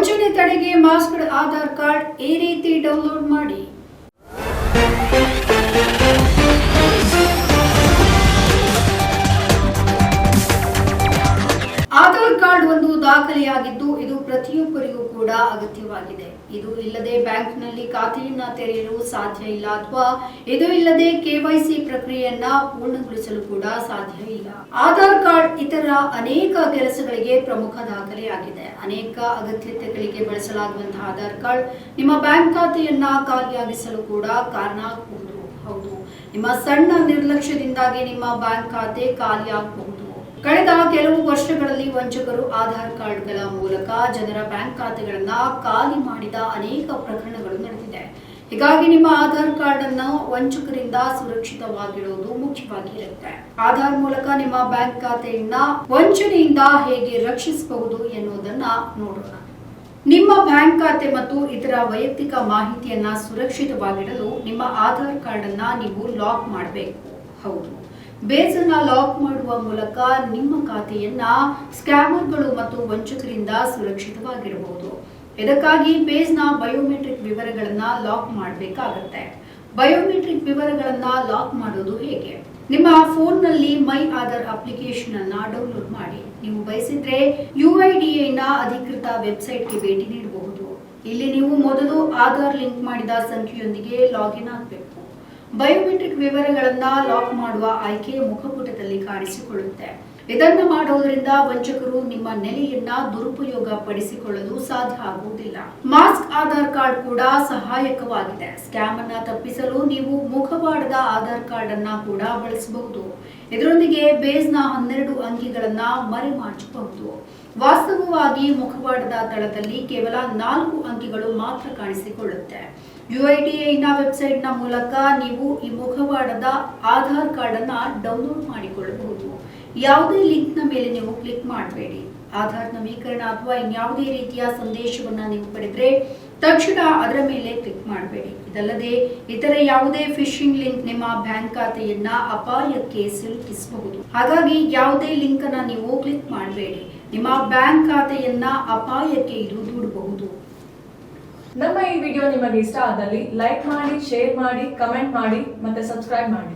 ವಂಚನೆ ತಡೆಗೆ mask Aadhaar card ಈ ರೀತಿ ಡೌನ್ಲೋಡ್ ಮಾಡಿ. ದಾಖಲೆಯಾಗಿದ್ದು ಇದು ಪ್ರತಿಯೊಬ್ಬರಿಗೂ ಕೂಡ ಅಗತ್ಯವಾಗಿದೆ. ಇದು ಇಲ್ಲದೆ ಬ್ಯಾಂಕ್ನಲ್ಲಿ ಖಾತೆಯನ್ನ ತೆರೆಯಲು ಸಾಧ್ಯ ಇಲ್ಲ ಅಥವಾ ಇದು ಇಲ್ಲದೆ ಕೆವೈಸಿ ಪ್ರಕ್ರಿಯೆಯನ್ನ ಪೂರ್ಣಗೊಳಿಸಲು ಕೂಡ ಸಾಧ್ಯ ಇಲ್ಲ. ಆಧಾರ್ ಕಾರ್ಡ್ ಇತರ ಅನೇಕ ಕೆಲಸಗಳಿಗೆ ಪ್ರಮುಖ ದಾಖಲೆಯಾಗಿದೆ. ಅನೇಕ ಅಗತ್ಯತೆಗಳಿಗೆ ಬಳಸಲಾಗುವಂತಹ ಆಧಾರ್ ಕಾರ್ಡ್ ನಿಮ್ಮ ಬ್ಯಾಂಕ್ ಖಾತೆಯನ್ನ ಖಾಲಿಯಾಗಿಸಲು ಕೂಡ ಕಾರಣ ಆಗಬಹುದು ಹೌದು. ನಿಮ್ಮ ಸಣ್ಣ ನಿರ್ಲಕ್ಷ್ಯದಿಂದಾಗಿ ನಿಮ್ಮ ಬ್ಯಾಂಕ್ ಖಾತೆ ಖಾಲಿಯಾಗಬಹುದು. ಕಳೆದ ಕೆಲವು ವರ್ಷಗಳಲ್ಲಿ ವಂಚಕರು ಆಧಾರ್ ಕಾರ್ಡ್ಗಳ ಮೂಲಕ ಜನರ ಬ್ಯಾಂಕ್ ಖಾತೆಗಳನ್ನ ಖಾಲಿ ಮಾಡಿದ ಅನೇಕ ಪ್ರಕರಣಗಳು ನಡೆದಿದೆ. ಹೀಗಾಗಿ ನಿಮ್ಮ ಆಧಾರ್ ಕಾರ್ಡ್ ಅನ್ನು ವಂಚಕರಿಂದ ಸುರಕ್ಷಿತವಾಗಿಡುವುದು ಮುಖ್ಯವಾಗಿರುತ್ತೆ ಆಧಾರ್ ಮೂಲಕ ನಿಮ್ಮ ಬ್ಯಾಂಕ್ ಖಾತೆಯನ್ನ ವಂಚನೆಯಿಂದ ಹೇಗೆ ರಕ್ಷಿಸಬಹುದು ಎನ್ನುವುದನ್ನ ನೋಡೋಣ. ನಿಮ್ಮ ಬ್ಯಾಂಕ್ ಖಾತೆ ಮತ್ತು ಇತರ ವೈಯಕ್ತಿಕ ಮಾಹಿತಿಯನ್ನ ಸುರಕ್ಷಿತವಾಗಿಡಲು ನಿಮ್ಮ ಆಧಾರ್ ಕಾರ್ಡ್ ಅನ್ನ ನೀವು ಲಾಕ್ ಮಾಡಬೇಕು. ಹೌದು. ಬೇಸ್ ಅನ್ನ ಲಾಕ್ ಮಾಡುವ ಮೂಲಕ ನಿಮ್ಮ ಖಾತೆಯನ್ನ ಸ್ಕ್ಯಾಮರ್ಗಳು ಮತ್ತು ವಂಚಕರಿಂದ ಸುರಕ್ಷಿತವಾಗಿಡಬಹುದು ಇದಕ್ಕಾಗಿ ಬೇಸ್ನ ಬಯೋಮೆಟ್ರಿಕ್ ವಿವರಗಳನ್ನ ಲಾಕ್ ಮಾಡಬೇಕಾಗತ್ತೆ. ಬಯೋಮೆಟ್ರಿಕ್ ವಿವರಗಳನ್ನ ಲಾಕ್ ಮಾಡೋದು ಹೇಗೆ? ನಿಮ್ಮ ಫೋನ್ನಲ್ಲಿ ಮೈ ಆಧಾರ್ ಅಪ್ಲಿಕೇಶನ್ ಅನ್ನ ಡೌನ್ಲೋಡ್ ಮಾಡಿ. ನೀವು ಬಯಸಿದ್ರೆ ಯುಐಡಿಎನ ಅಧಿಕೃತ ವೆಬ್ಸೈಟ್ಗೆ ಭೇಟಿ ನೀಡಬಹುದು. ಇಲ್ಲಿ ನೀವು ಮೊದಲು ಆಧಾರ್ ಲಿಂಕ್ ಮಾಡಿದ ಸಂಖ್ಯೆಯೊಂದಿಗೆ ಲಾಗಿನ್ ಆಗಬೇಕು. ಬಯೋಮೆಟ್ರಿಕ್ ವಿವರಗಳನ್ನ ಲಾಕ್ ಮಾಡುವ ಆಯ್ಕೆ ಮುಖಪುಟದಲ್ಲಿ ಕಾಣಿಸಿಕೊಳ್ಳುತ್ತೆ. ಇದನ್ನು ಮಾಡುವುದರಿಂದ ವಂಚಕರು ನಿಮ್ಮ ನೆಲೆಯನ್ನ ದುರುಪಯೋಗ ಪಡಿಸಿಕೊಳ್ಳಲು ಸಾಧ್ಯ ಆಗುವುದಿಲ್ಲ. ಮಾಸ್ಕ್, ಆಧಾರ್ ಕಾರ್ಡ್ ಕೂಡ ಸಹಾಯಕವಾಗಿದೆ. ಸ್ಕ್ಯಾಮ್ ಅನ್ನ ತಪ್ಪಿಸಲು ನೀವು ಮುಖವಾಡದ ಆಧಾರ್ ಕಾರ್ಡ್ ಅನ್ನ ಕೂಡ ಬಳಸಬಹುದು. ಇದರೊಂದಿಗೆ ಬೇಸ್ನ ಹನ್ನೆರಡು ಅಂಕಿಗಳನ್ನ ಮರೆಮಾಚಬಹುದು ವಾಸ್ತವವಾಗಿ ಮುಖವಾಡದ ತಳದಲ್ಲಿ ಕೇವಲ ನಾಲ್ಕು ಅಂಕಿಗಳು ಮಾತ್ರ ಕಾಣಿಸಿಕೊಳ್ಳುತ್ತೆ. ಯುಐಡಿಎನ ವೆಬ್ಸೈಟ್ನ ಮೂಲಕ ನೀವು ಈ ಮುಖವಾಡದ ಆಧಾರ್ ಕಾರ್ಡ್ ಅನ್ನ ಡೌನ್ಲೋಡ್ ಮಾಡಿಕೊಳ್ಳಬಹುದು. ಯಾವುದೇ ಲಿಂಕ್ನ ಮೇಲೆ ನೀವು ಕ್ಲಿಕ್ ಮಾಡಬೇಡಿ. ಆಧಾರ್ ನವೀಕರಣ ಅಥವಾ ಇನ್ಯಾವುದೇ ರೀತಿಯ ಸಂದೇಶವನ್ನ ನೀವು ಪಡೆದ್ರೆ ತಕ್ಷಣ ಅದರ ಮೇಲೆ ಕ್ಲಿಕ್ ಮಾಡಬೇಡಿ. ಇದಲ್ಲದೆ ಇತರ ಯಾವುದೇ ಫಿಶಿಂಗ್ ಲಿಂಕ್ ನಿಮ್ಮ ಬ್ಯಾಂಕ್ ಖಾತೆಯನ್ನ ಅಪಾಯಕ್ಕೆ ಸಿಲುಕಿಸಬಹುದು. ಹಾಗಾಗಿ ಯಾವುದೇ ಲಿಂಕ್ ಅನ್ನ ನೀವು ಕ್ಲಿಕ್ ಮಾಡಬೇಡಿ. ನಿಮ್ಮ ಬ್ಯಾಂಕ್ ಖಾತೆಯನ್ನ ಅಪಾಯಕ್ಕೆ ಇದು ದೂಡಬಹುದು. ನಮ್ಮ ಈ ವಿಡಿಯೋ ನಿಮಗೆ ಇಷ್ಟ ಆದಲ್ಲಿ ಲೈಕ್ ಮಾಡಿ, ಶೇರ್ ಮಾಡಿ, ಕಮೆಂಟ್ ಮಾಡಿ ಮತ್ತೆ ಸಬ್ಸ್ಕ್ರೈಬ್ ಮಾಡಿ.